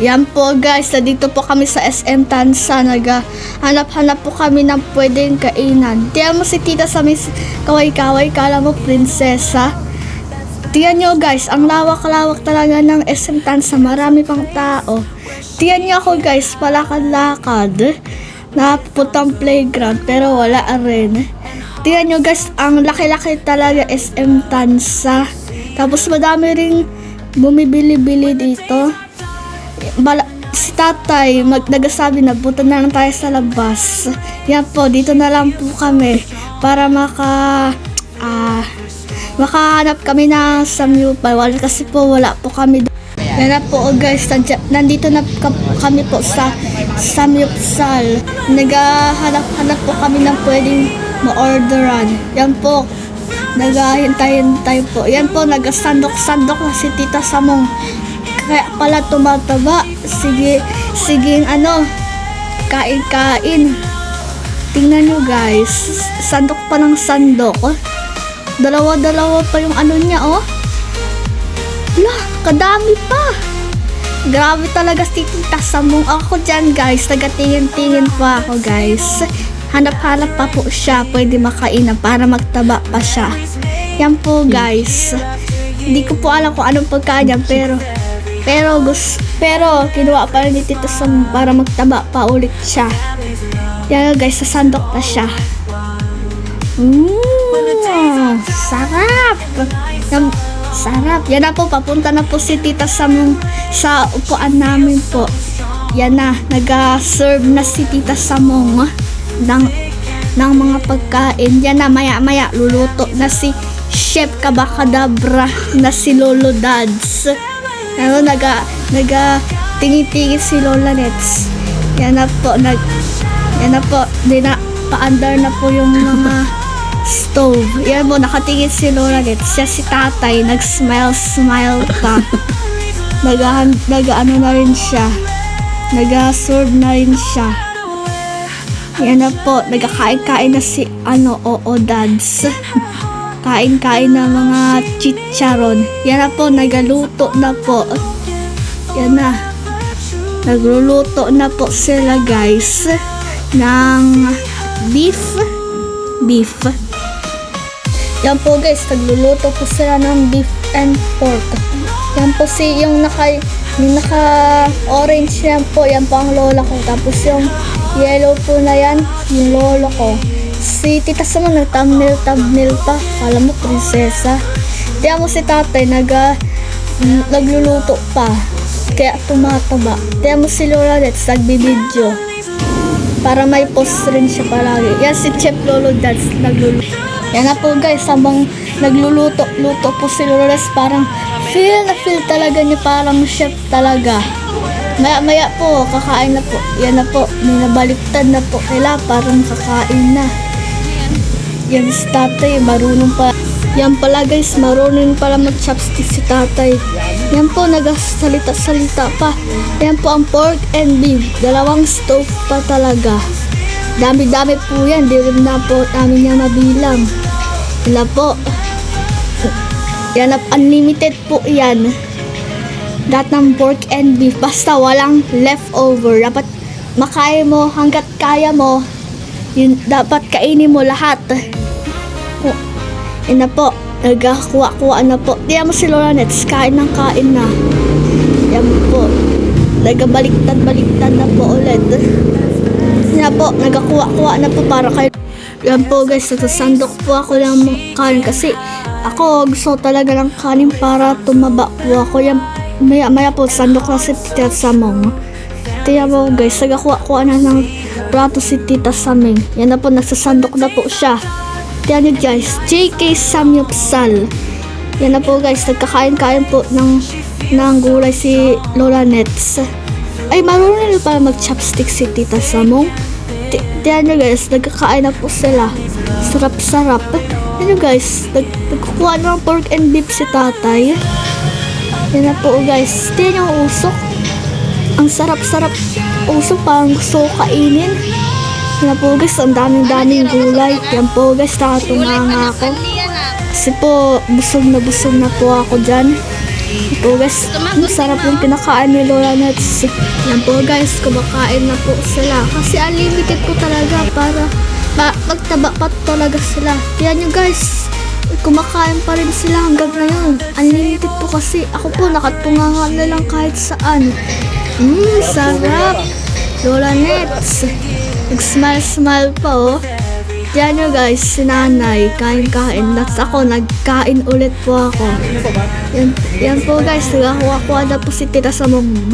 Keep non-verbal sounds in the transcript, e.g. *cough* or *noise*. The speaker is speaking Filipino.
Yan po guys, dito po kami sa SM Tansa. Naghanap-hanap po kami ng pwedeng kainan. Tiyan mo si tita sa may kaway-kaway, kala mo prinsesa. Tiyan nyo guys, ang lawak-lawak talaga ng SM Tansa. Marami pang tao. Tiyan nyo ako guys, palakad-lakad. Napuntang playground, pero wala rin. Tiyan nyo guys, ang laki-laki talaga SM Tansa. Tapos madami rin bumibili-bili dito. Bala, si tatay mag nagasabi na punta na lang tayo sa labas. Yan po, dito na lang po kami para maka ah makahanap kami ng samyupay. Wala kasi po wala po kami. Yan na po guys, nandito na ka- kami po sa Samyupsal. Naghahanap-hanap po kami ng pwedeng ma-orderan. Yan po, naghahintay-hintay po. Yan po, nagasandok-sandok na si Tita Samong. Kaya pala tumataba. Sige, sige ano, kain-kain. Tingnan nyo guys, sandok pa ng sandok. oh. Dalawa-dalawa pa yung ano niya, oh. Lah, kadami pa. Grabe talaga si Tita Samong. Ako dyan guys, nagatingin-tingin pa ako guys. Hanap-hanap pa po siya, pwede makainan para magtaba pa siya. Yan po guys. Hindi ko po alam kung anong pagkain pero pero gus pero kinuha pa rin ni Tita Sam para magtaba pa ulit siya. Yan guys, sasandok na siya. Mmm, sarap! Yan, sarap. Yan na po, papunta na po si Tita Sam sa upuan namin po. Yan na, nag-serve na si Tita Samong ng, ng mga pagkain. Yan na, maya-maya, luluto na si Chef Kabakadabra na si Lolo Dads. Ano, naga, naga, tingin-tingin si Lola Nets. Yan na po, nag, yan na po, di na, paandar na po yung mga *laughs* stove. Yan po, nakatingin si Lola Nets. Siya si tatay, nag-smile-smile pa. *laughs* Naga, naga, ano na rin siya. Naga-serve na rin siya. Yan na po, nagkakain-kain na si, ano, oo, dads. *laughs* Kain-kain na mga chicharon. Yan na po, nagaluto na po. Yan na. Nagluluto na po sila guys ng beef. Beef. Yan po guys, nagluluto po sila ng beef and pork. Yan po si yung naka yung naka orange yan po, yan po ang lola ko. Tapos yung yellow po na yan, yung lolo ko. Si Tita Sama nag-thumbnail thumbnail pa. Kala mo prinsesa. Tiyan mo si tatay naga n- nagluluto pa. Kaya tumataba. Tiyan mo si Lola Let's nagbibideo. Para may post rin siya palagi. Yan si Chef Lolo Dads nagluluto. Yan na po guys, habang nagluluto, luto po si Lolo Dads, parang feel na feel talaga niya parang chef talaga. Maya maya po, kakain na po. Yan na po, may nabaliktad na po. Kaya parang kakain na. Yan si tatay, marunong pa. Yan pala guys, marunong pala mag-chopstick si tatay. Yan po, nagasalita-salita pa. Yan po ang pork and beef. Dalawang stove pa talaga. Dami-dami po yan. Di rin na po namin niya mabilang. Na po. *laughs* Yan unlimited po yan. Lahat ng pork and beef. Basta walang leftover. Dapat makain mo hanggat kaya mo. Yun, dapat kainin mo lahat. Yun na po. Nagkakuha-kuha na po. Tiyan mo si Lola Nets. Kain ng kain na. Yan po. Nagabaliktad-baliktad na po ulit. Yan po. Nagkakuha-kuha na po para kayo. Yan po guys. Natasandok po ako ng kanin kasi ako gusto talaga ng kanin para tumaba po ako. Yan, maya, maya po sandok na si Tita Samong. Tiyan mo guys. Nagkakuha-kuha na ng plato si Tita Saming. Yan na po. Nagsasandok na po siya. Yan nyo guys, JK Samyupsal. Yan na po guys, nagkakain-kain po ng, ng gulay si Lola Nets. Ay, marunong na pala mag-chopstick si Tita Samong. Ti- Yan nyo guys, nagkakain na po sila. Sarap-sarap. Yan nyo guys, nag nagkukuha na ng pork and beef si tatay. Yan na po guys, tiyan yung usok. Ang sarap-sarap usok, parang gusto ko kainin. Yan po guys, ang daming-daming gulay. Yan po guys, nakatunganga ako. Kasi po, busog na busog na po ako dyan. Po guys, ang sarap yung pinakain ni Lola Nets. Yan po guys, kumakain na po sila. Kasi unlimited po talaga para ma- magtaba pa talaga sila. Kaya nyo guys, kumakain pa rin sila hanggang ngayon. Unlimited po kasi ako po nakatunganga na lang kahit saan. Mmm, sarap. Lola Nets. Nag-smile-smile pa oh. Yan nyo guys, si nanay, kain-kain. That's ako, nagkain ulit po ako. Yan, yan po guys, nagakuha-kuha na po si tita sa mong!